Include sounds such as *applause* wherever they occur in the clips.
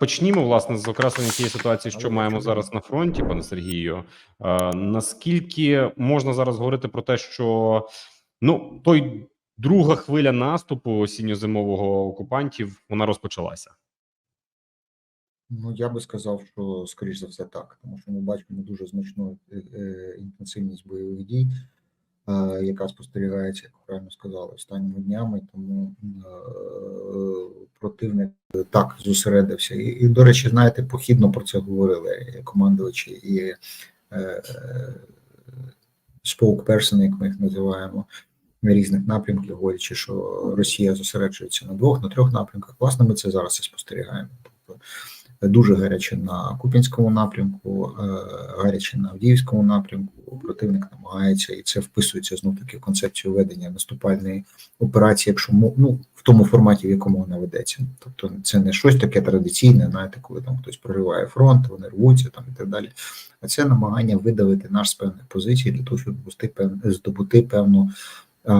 почнімо власне з окреслення тієї ситуації, що маємо зараз на фронті, пане Сергію. Е, наскільки можна зараз говорити про те, що ну той друга хвиля наступу осінньо-зимового окупантів вона розпочалася? Ну, я би сказав, що скоріш за все так, тому що ми бачимо дуже значну е, е, інтенсивність бойових дій, яка спостерігається, як правильно сказали, останніми днями. Тому е, противник так зосередився. І, і, до речі, знаєте, похідно про це говорили командувачі і е, споукперсони, як ми їх називаємо. На різних напрямках, говорячи, що Росія зосереджується на двох, на трьох напрямках. Власне, ми це зараз і спостерігаємо. Тобто дуже гаряче на Купінському напрямку, е, гаряче на Авдіївському напрямку. Противник намагається, і це вписується знов таки в концепцію ведення наступальної операції, якщо ну, в тому форматі, в якому вона ведеться. Тобто, це не щось таке традиційне, знаєте, коли там хтось прориває фронт, вони рвуться там і так далі. А це намагання видавити наш з певних позицій для того, щоб здобути певну е,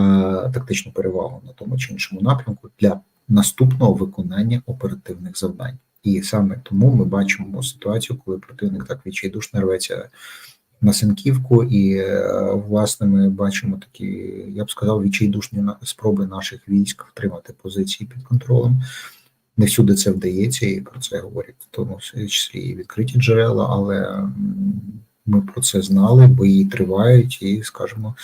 тактичну перевагу на тому чи іншому напрямку для наступного виконання оперативних завдань. І саме тому ми бачимо ситуацію, коли противник так відчайдушно рветься на Сенківку, і е, власне ми бачимо такі, я б сказав, відчайдушні спроби наших військ втримати позиції під контролем. Не всюди це вдається, і про це говорять в тому числі і відкриті джерела, але ми про це знали, бої тривають, і скажімо,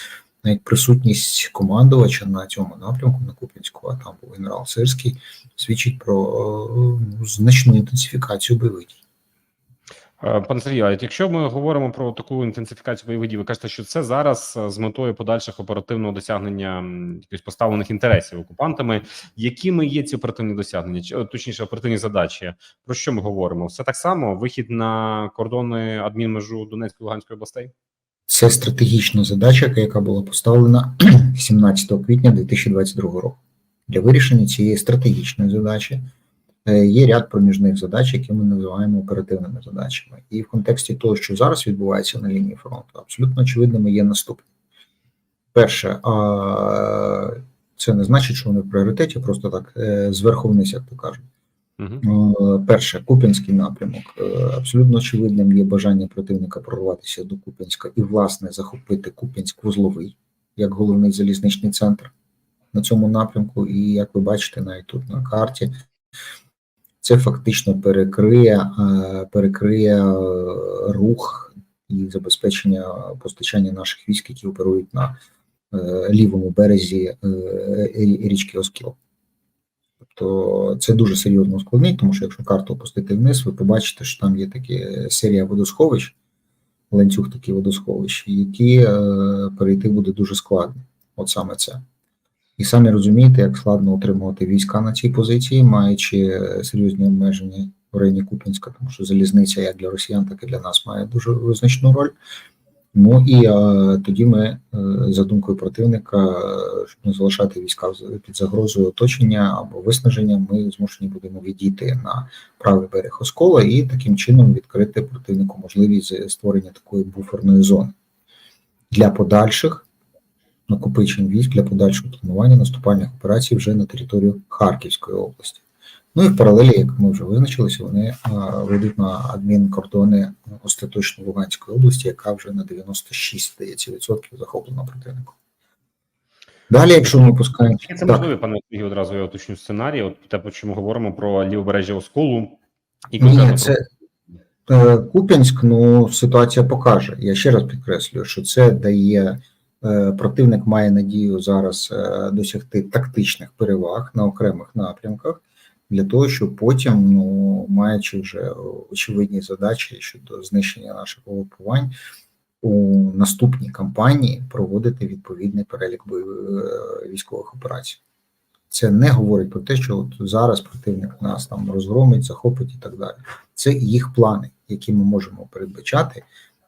навіть присутність командувача на цьому напрямку на Куп'янську, а там був генерал Сирський, свідчить про ну, значну інтенсифікацію бойових дій. Е, пане Сергію, а якщо ми говоримо про таку інтенсифікацію бойових дій, ви кажете, що це зараз е, з метою подальших оперативного досягнення якихось поставлених інтересів окупантами. Якими є ці оперативні досягнення, чи точніше оперативні задачі? Про що ми говоримо? Все так само вихід на кордони адмінмежу Донецької Луганської областей? Це стратегічна задача, яка була поставлена *clears throat* 17 квітня 2022 року. Для вирішення цієї стратегічної задачі е, є ряд проміжних задач, які ми називаємо оперативними задачами. І в контексті того, що зараз відбувається на лінії фронту, абсолютно очевидними є наступні. Перше, це не значить, що вони в пріоритеті, просто так е, зверху вниз, як то кажуть. Угу. Перше, Куп'янський напрямок. Абсолютно очевидним є бажання противника прорватися до Куп'янська і, власне, захопити Куп'янськ-Вузловий як головний залізничний центр на цьому напрямку. І як ви бачите, навіть тут на карті, це фактично перекриє, перекриє рух і забезпечення постачання наших військ, які оперують на лівому березі річки Оскіл. Тобто це дуже серйозно ускладнить, тому що якщо карту опустити вниз, ви побачите, що там є такі серія водосховищ, ланцюг такий водосховищ, які е, перейти буде дуже складно. От саме це. І самі розумієте, як складно отримувати війська на цій позиції, маючи серйозні обмеження в районі Купінська, тому що залізниця як для росіян, так і для нас має дуже визначну роль. Ну і а, тоді ми е, за думкою противника, щоб не залишати війська під загрозою оточення або виснаження, ми змушені будемо відійти на правий берег Оскола і таким чином відкрити противнику можливість створення такої буферної зони для подальших накопичень військ для подальшого планування наступальних операцій вже на територію Харківської області. Ну і в паралелі, як ми вже визначилися, вони ведуть на адмінкордони остаточно Луганської області, яка вже на 96 здається відсотків захоплена противником. Далі, якщо ми пускаємо це можливо, пане Сергію, одразу я уточню сценарій. От те, про що ми говоримо про лівобережжя Осколу і Ні, це е, Куп'янськ. Ну ситуація покаже. Я ще раз підкреслюю, що це дає. Е, противник має надію зараз е, досягти тактичних переваг на окремих напрямках для того, щоб потім, ну маючи вже очевидні задачі щодо знищення наших угрупувань, у наступній кампанії проводити відповідний перелік е, військових операцій. Це не говорить про те, що от зараз противник нас там розгромить, захопить і так далі. Це їх плани, які ми можемо передбачати,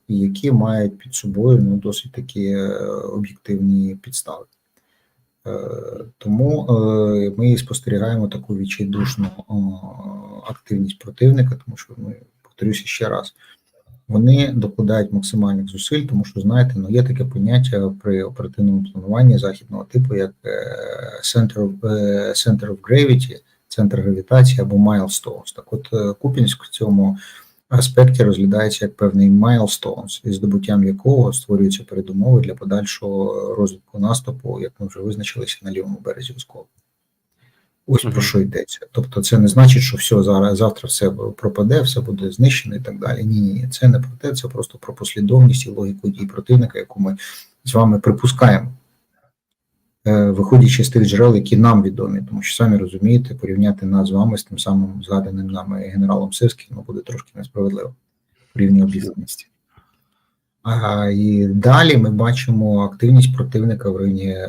які мають під собою ну досить такі е, об'єктивні підстави. Е, тому е, ми спостерігаємо таку відчайдушну активність противника, тому що ми повторюся ще раз. Вони докладають максимальних зусиль, тому що знаєте, ну є таке поняття при оперативному плануванні західного типу, як center of, center of gravity, центр гравітації або milestones. Так от Купінськ в цьому аспекті розглядається як певний milestones, із здобуттям якого створюються передумови для подальшого розвитку наступу, як ми вже визначилися на лівому березі Осколу. Ось Мгм. про що йдеться. Тобто, це не значить, що все зараз завтра все пропаде, все буде знищено і так далі. Ні, ні, ні, це не про те, це просто про послідовність і логіку дій противника, яку ми з вами припускаємо, виходячи з тих джерел, які нам відомі, тому що самі розумієте, порівняти нас з вами з тим самим згаданим нами генералом Сирським, ну буде трошки несправедливо в рівні обізнаності. І далі ми бачимо активність противника в районі е,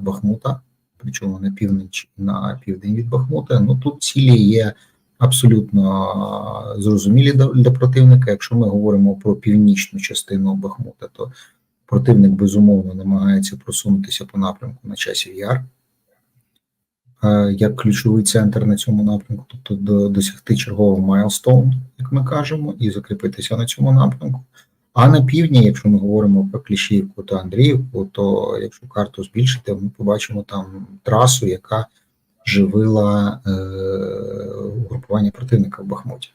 Бахмута, причому на північ на південь від Бахмута. Ну тут цілі є абсолютно е, зрозумілі для противника. Якщо ми говоримо про північну частину Бахмута, то противник безумовно намагається просунутися по напрямку на часів яр. е, Як ключовий центр на цьому напрямку, тобто до, досягти чергового майлстоун, як ми кажемо, і закріпитися на цьому напрямку. А на півдні, якщо ми говоримо про Кліщівку та Андріївку, то якщо карту збільшити, ми побачимо там трасу, яка живила е, угрупування противника в Бахмуті.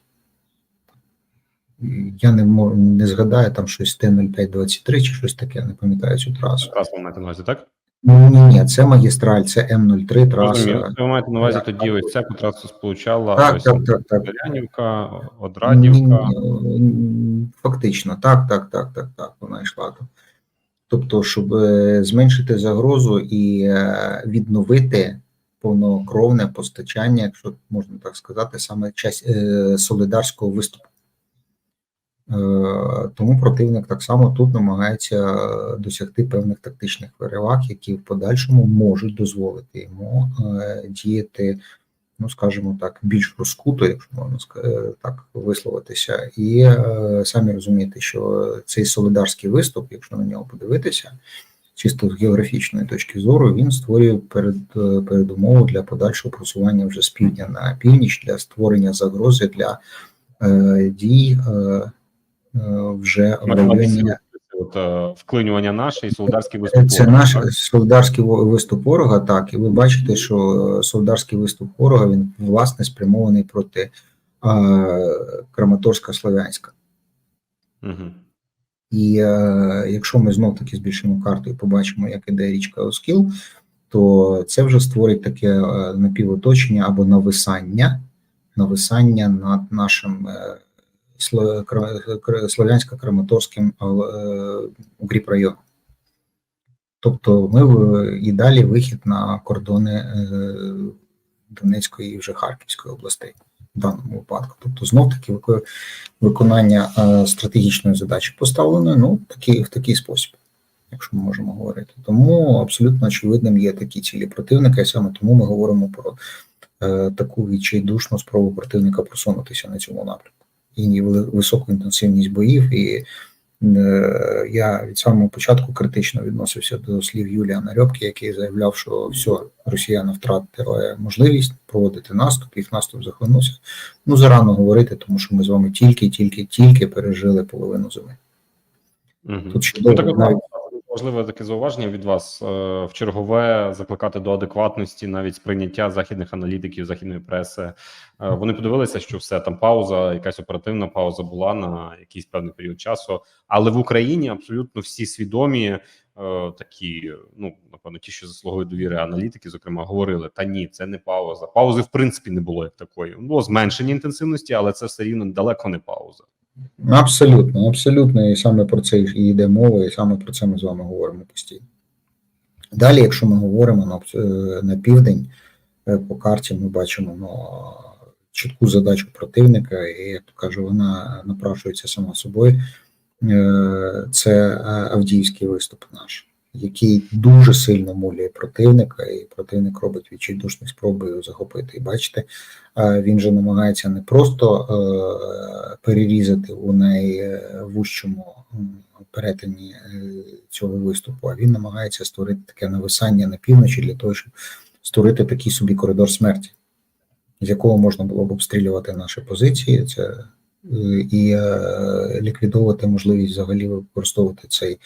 Я не не згадаю там щось Т-0523 чи щось таке, не пам'ятаю цю трасу. Раз ви маєте на увазі, так? Ні, ні, це магістраль, це М03 траса. Розумію. Ви маєте на увазі Так. тоді ось ця трасу сполучала Так, ось так, так, так. Зарянівка, Одрадівка. Фактично, так, так, так, так, так, вона йшла там. Тобто, щоб е, зменшити загрозу і е, відновити повнокровне постачання, якщо можна так сказати, саме час е, солідарського виступу. Е, Тому противник так само тут намагається досягти певних тактичних переваг, які в подальшому можуть дозволити йому е, діяти ну скажімо так, більш розкуто, якщо можна е, так висловитися, і самі розумієте, що цей солидарський виступ, якщо на нього подивитися, чисто з географічної точки зору, він створює перед, передумову для подальшого просування вже з півдня на північ, для створення загрози для дій вже в От, е, вклинювання наше і солдарський виступ. це ворога, наш так? солдарський виступ ворога, так, і ви бачите, що солдарський виступ ворога він власне спрямований проти е, Краматорська Слов'янська. Мгм. І е, якщо ми знов таки збільшимо карту і побачимо, як іде річка Оскіл, то це вже створить таке е, напівоточення або нависання, нависання над нашим е, Слов'янсько-Краматорським е, укріпрайоном. Тобто ми в- і далі вихід на кордони е, Донецької і вже Харківської областей в даному випадку. Тобто, знов таки виконання е, стратегічної задачі поставленої ну, в такий спосіб, якщо ми можемо говорити. Тому абсолютно очевидним є такі цілі противника, і саме тому ми говоримо про таку відчайдушну спробу противника просунутися на цьому напрямку. І високу інтенсивність боїв, і Е, Я від самого початку критично відносився до слів Юлія Нарьобки, який заявляв, що все, росіяни втратили можливість проводити наступ, їх наступ захлинувся. Ну зарано говорити, тому що ми з вами тільки, тільки, тільки пережили половину зими. Угу. Тут ще Ну, навіть важливе таке зауваження від вас е, в чергове закликати до адекватності, навіть сприйняття західних аналітиків, західної преси. Е, Вони подивилися, що все там пауза, якась оперативна пауза була на якийсь певний період часу. Але в Україні абсолютно всі свідомі е, такі, ну напевно, ті, що заслуговують довіри аналітики, зокрема, говорили: та ні, це не пауза. Паузи в принципі не було як такої. Було зменшення інтенсивності, але це все рівно далеко не пауза. Абсолютно, абсолютно, і саме про це і йде мова, і саме про це ми з вами говоримо постійно. Далі, якщо ми говоримо на, е, на південь, е, по карті ми бачимо ну, чітку задачу противника, і як то кажу, вона напрашується сама собою. Е, Це Авдіївський виступ наш, який дуже сильно молює противника, і противник робить відчайдушні спроби його захопити. І бачите, він же намагається не просто е, перерізати у найвужчому перетині е, цього виступу, а він намагається створити таке нависання на півночі для того, щоб створити такий собі коридор смерті, з якого можна було б обстрілювати наші позиції. Це е, і ліквідовувати можливість взагалі використовувати цей,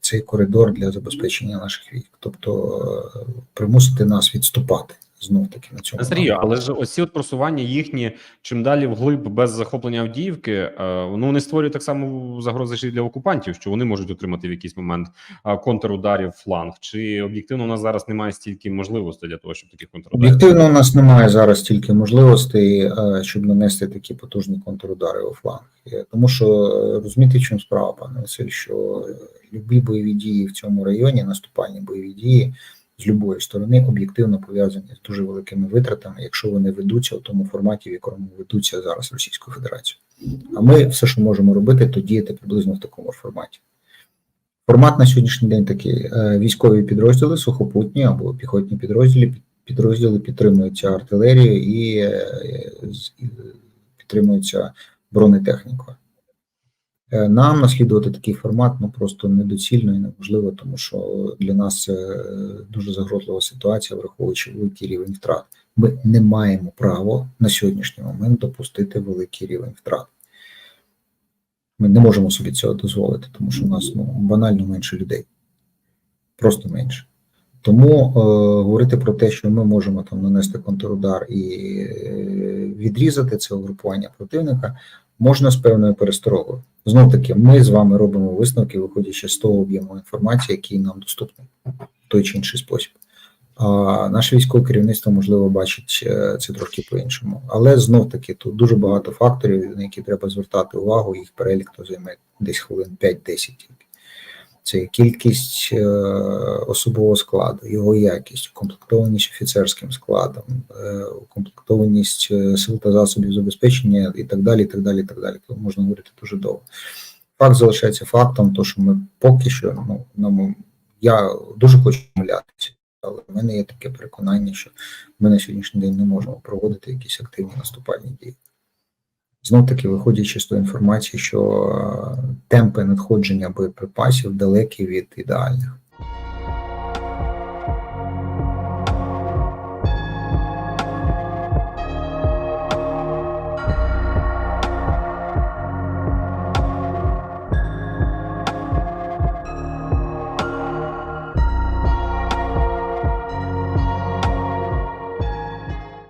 цей коридор для забезпечення наших військ, тобто е, примусити нас відступати знов таки на цьому Сергію, але ж ось ці от просування їхні чим далі вглиб без захоплення Авдіївки, е, ну вони створюють так само загрози ще й для окупантів, що вони можуть отримати в якийсь момент е, контрударів фланг. Чи об'єктивно у нас зараз немає стільки можливостей для того, щоб таких контрударів? Об'єктивно, у нас немає зараз тільки можливостей, е, щоб нанести такі потужні контрудари у фланг. Тому що розумієте, в чому справа, пане Василь, що любі бойові дії в цьому районі, наступальні бойові дії з любої сторони об'єктивно пов'язані з дуже великими витратами, якщо вони ведуться у тому форматі, в якому ведуться зараз Російською Федерацією. А ми все, що можемо робити, то діяти приблизно в такому форматі. Формат на сьогоднішній день такий: Е, військові підрозділи, сухопутні або піхотні підрозділи, підрозділи підтримуються артилерією і е, і підтримуються бронетехнікою. Е, Нам наслідувати такий формат ну просто недоцільно і неможливо, тому що для нас це дуже загрозлива ситуація, враховуючи великий рівень втрат. Ми не маємо права на сьогоднішній момент допустити великий рівень втрат. Ми не можемо собі цього дозволити, тому що у нас ну, банально менше людей, просто менше. Тому е, говорити про те, що ми можемо там нанести контрудар і е, відрізати це угрупування противника, можна з певною пересторогою. Знов таки, ми з вами робимо висновки, виходячи з того об'єму інформації, який нам доступний в той чи інший спосіб. А наше військове керівництво можливо бачить е, це трошки по-іншому. Але знов таки тут дуже багато факторів, на які треба звертати увагу. Їх перелік то займе десь хвилин 5-10 тільки. Це кількість е, особового складу, його якість, укомплектованість офіцерським складом, е, укомплектованість е, сил та засобів забезпечення і так далі. і так далі, і так далі. Тут можна говорити дуже довго. Факт залишається фактом, то що ми поки що, ну, нам, я дуже хочу помилятися, але в мене є таке переконання, що ми на сьогоднішній день не можемо проводити якісь активні наступальні дії. Знов таки, виходячи з тої інформації, що е, темпи надходження боєприпасів далекі від ідеальних.